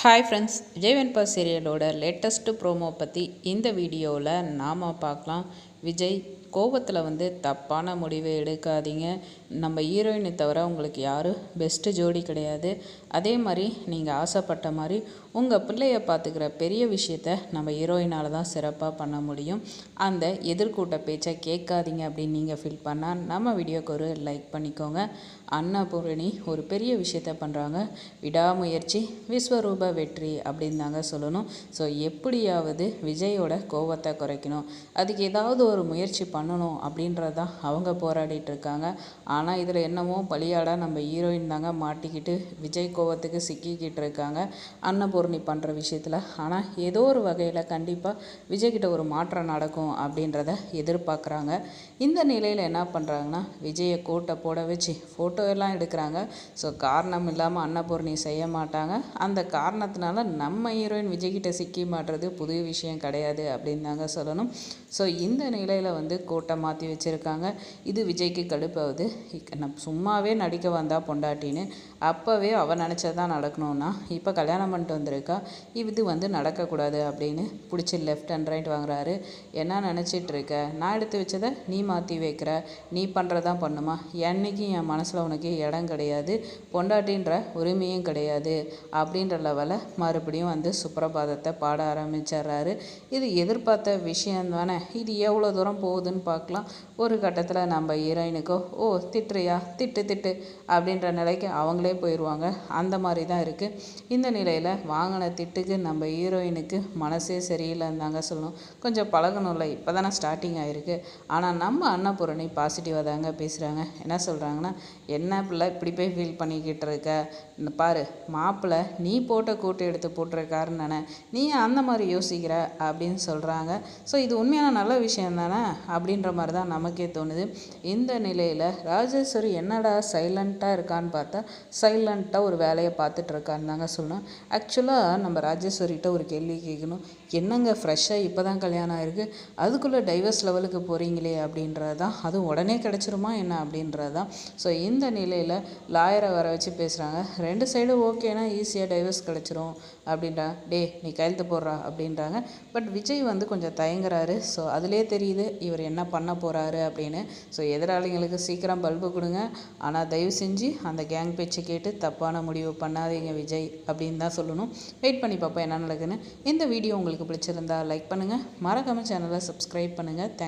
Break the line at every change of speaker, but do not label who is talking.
Hi friends Vijay சீரியலோட latest promo பற்றி இந்த வீடியோவில் நாம் பார்க்கலாம். விஜய் கோபத்தில் வந்து தப்பான முடிவை எடுக்காதீங்க. நம்ம ஹீரோயினை தவிர உங்களுக்கு யாரும் பெஸ்ட்டு ஜோடி கிடையாது. அதே மாதிரி நீங்கள் ஆசைப்பட்ட மாதிரி உங்கள் பிள்ளைய பார்த்துக்கிற பெரிய விஷயத்த நம்ம ஹீரோயினால் தான் சிறப்பாக பண்ண முடியும். அந்த எதிர்கூட்ட பேச்சை கேட்காதீங்க அப்படின்னு நீங்கள் ஃபீல் பண்ணால் நம்ம வீடியோக்கு ஒரு லைக் பண்ணிக்கோங்க. அன்னபூரணி ஒரு பெரிய விஷயத்த பண்ணுறாங்க விடாமுயற்சி விஸ்வரூப வெற்றி அப்படின்னு தாங்க சொல்லணும். ஸோ எப்படியாவது விஜயோட கோவத்தை குறைக்கணும். அதுக்கு ஏதாவது ஒரு முயற்சி பண்ணணும் அப்படின்றதான் அவங்க போராடிட்டு இருக்காங்க. ஆனால் இதில் என்னமோ பலியாட நம்ம ஹீரோயின் தாங்க மாட்டிக்கிட்டு விஜய் கோவத்துக்கு சிக்கிக்கிட்டு இருக்காங்க. அன்னபூர்ணி பண்ணுற விஷயத்தில். ஆனால் ஏதோ ஒரு வகையில் கண்டிப்பாக விஜய்கிட்ட ஒரு மாற்றம் நடக்கும் அப்படின்றத எதிர்பார்க்குறாங்க. இந்த நிலையில் என்ன பண்ணுறாங்கன்னா விஜயை கோட்டை போட வச்சு ஃபோட்டோ எல்லாம் எடுக்கிறாங்க. ஸோ காரணம் இல்லாமல் அன்னபூர்ணி செய்ய மாட்டாங்க. அந்த காரணம் காரணத்தினால நம்ம ஹீரோயின் விஜய்கிட்ட சிக்கி மாட்டுறது புது விஷயம் கிடையாது அப்படின்னு தாங்க சொல்லணும். ஸோ இந்த நிலையில் வந்து கோட்டை மாற்றி வச்சுருக்காங்க. இது விஜய்க்கு கடுப்பாகுது. நம்ம சும்மாவே நடிக்க வந்தால் பொண்டாட்டின்னு. அப்போவே அவள் நினச்சதான் நடக்கணும்னா இப்போ கல்யாணம் பண்ணிட்டு வந்திருக்கா. இது வந்து நடக்கக்கூடாது அப்படின்னு பிடிச்சி லெஃப்ட் அண்ட் ரைட் வாங்குறாரு. என்ன நினச்சிட்டு இருக்க நான் எடுத்து வச்சதை நீ மாற்றி வைக்கிற. நீ பண்ணுறதான் பண்ணுமா? என்னைக்கும் என் மனசில் உனக்கு இடம் கிடையாது. பொண்டாட்டின்ற உரிமையும் கிடையாது. அப்படின்ற லெவல் லெவலில் மறுபடியும் வந்து சுப்ரபாதத்தை பாட ஆரம்பிச்சிடுறாரு. இது எதிர்பார்த்த விஷயம் தானே? இது எவ்வளோ தூரம் போகுதுன்னு பார்க்கலாம். ஒரு கட்டத்தில் நம்ம ஹீரோயினுக்கோ ஓ திட்டுறியா? திட்டு திட்டு அப்படின்ற நிலைக்கு அவங்களே போயிடுவாங்க அந்த மாதிரி தான் இருக்குது இந்த நிலையில் வாங்கின திட்டுக்கு நம்ம ஹீரோயினுக்கு மனசே சரியில்லைன்னு தாங்க சொல்லணும். கொஞ்சம் பழகணும்ல இப்போ தானே ஸ்டார்டிங் ஆகிருக்கு ஆனால் நம்ம அன்னபூரணி பாசிட்டிவாக தாங்க பேசுகிறாங்க என்ன சொல்கிறாங்கன்னா என்ன பிள்ளை இப்படி போய் ஃபீல் பண்ணிக்கிட்டு இருக்க? பாரு மாப்பிள்ளை நீ போட்ட கூட்டு எடுத்து போட்டிருக்காருன்னு நினை நீ அந்த மாதிரி யோசிக்கிற அப்படின்னு சொல்கிறாங்க ஸோ இது உண்மையான நல்ல விஷயம் தானே அப்படின்ற மாதிரி தான் நமக்கே தோணுது. இந்த நிலையில் ராஜேஸ்வரி என்னடா சைலண்ட்டாக இருக்கான்னு பார்த்தா சைலண்ட்டாக ஒரு வேலையை பார்த்துட்ருக்கான்னு தாங்க சொல்லணும். ஆக்சுவலாக நம்ம ராஜேஸ்வரிகிட்ட ஒரு கேள்வி கேட்கணும். என்னங்க ஃப்ரெஷ்ஷாக இப்போ தான் கல்யாணம் ஆயிருக்கு? அதுக்குள்ளே டைவர்ஸ் லெவலுக்கு போகிறீங்களே அப்படின்றது தான். அதுவும் உடனே கிடச்சிருமா என்ன அப்படின்றது தான். ஸோ இந்த நிலையில் லாயரை வர வச்சு பேசுகிறாங்க ரெண்டு சைடும் ஓகேனா ஈஸியாக டைவர்ஸ் வச்சிரும் அப்படின்றாங்க டே நீ கையெழுத்து போடுறா அப்படின்றாங்க. பட் விஜய் வந்து கொஞ்சம் தயங்குறாரு. ஸோ அதிலே தெரியுது இவர் என்ன பண்ண போகிறாரு அப்படின்னு. ஸோ எதிராளிங்களுக்கு சீக்கிரம் பல்பு கொடுங்க. ஆனால் தயவு செஞ்சு அந்த கேங் பேச்சை கேட்டு தப்பான முடிவு பண்ணாதீங்க விஜய் அப்படின்னு தான் சொல்லணும். வெயிட் பண்ணி பார்ப்போம் என்ன நடக்குதுன்னு. இந்த வீடியோ உங்களுக்கு பிடிச்சிருந்தா லைக் பண்ணுங்கள் மறக்காமல் சேனலை சப்ஸ்கிரைப் பண்ணுங்கள் தேங்க்